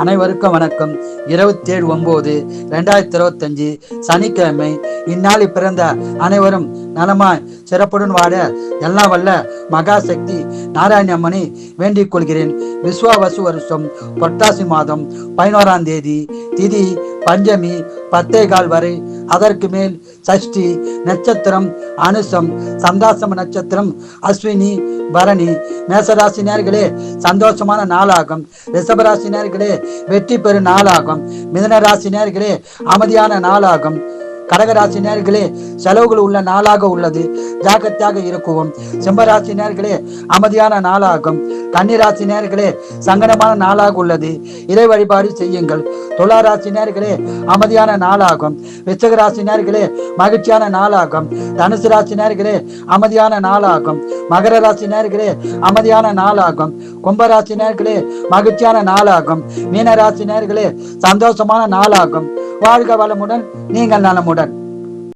அனைவருக்கும் வணக்கம். இருபத்தி ஏழு ஒன்பது ரெண்டாயிரத்தி இருபத்தஞ்சு சனிக்கிழமை. இந்நாளில் பிறந்த அனைவரும் நலமாய் சிறப்புடன் வாழ எல்லாம் வல்ல மகாசக்தி நாராயண அம்மனை வேண்டிக் கொள்கிறேன். விஸ்வாவசு வருஷம் புரட்டாசி மாதம் பதினோராம் தேதி திதி பஞ்சமி பத்தே கால் வரை அதற்கு மேல் சஷ்டி நட்சத்திரம் அனுசம் சந்தாசம நட்சத்திரம் அஸ்வினி பரணி மேசராசி நேர்களே சந்தோஷமான நாளாகும். ரிஷபராசி நேர்களே வெற்றி பெறும் நாளாகும். மிதன ராசி நேர்களே அமைதியான நாளாகும். கடகராசி நேர்களே செலவுகள் உள்ள நாளாக உள்ளது. ஜாக்கிரதையாக இருக்குவோம். சிம்மராசி நேர்களே அமைதியான நாளாகும். கன்னிராசி நேர்களே சங்கடமான நாளாக உள்ளது. இறை வழிபாடு செய்யுங்கள். துளாராசி நேர்களே அமைதியான நாளாகும். விச்சக ராசி நேர்களே மகிழ்ச்சியான நாளாகும். தனுசு ராசி நேர்களே அமைதியான நாளாகும். மகர ராசி நேர்களே அமைதியான நாளாகும். கும்பராசி நேர்களே மகிழ்ச்சியான நாளாகும். மீன ராசி நேர்களே சந்தோஷமான நாளாகும். வாழ்க வளமுடன் நீங்கள் நலமுடன்.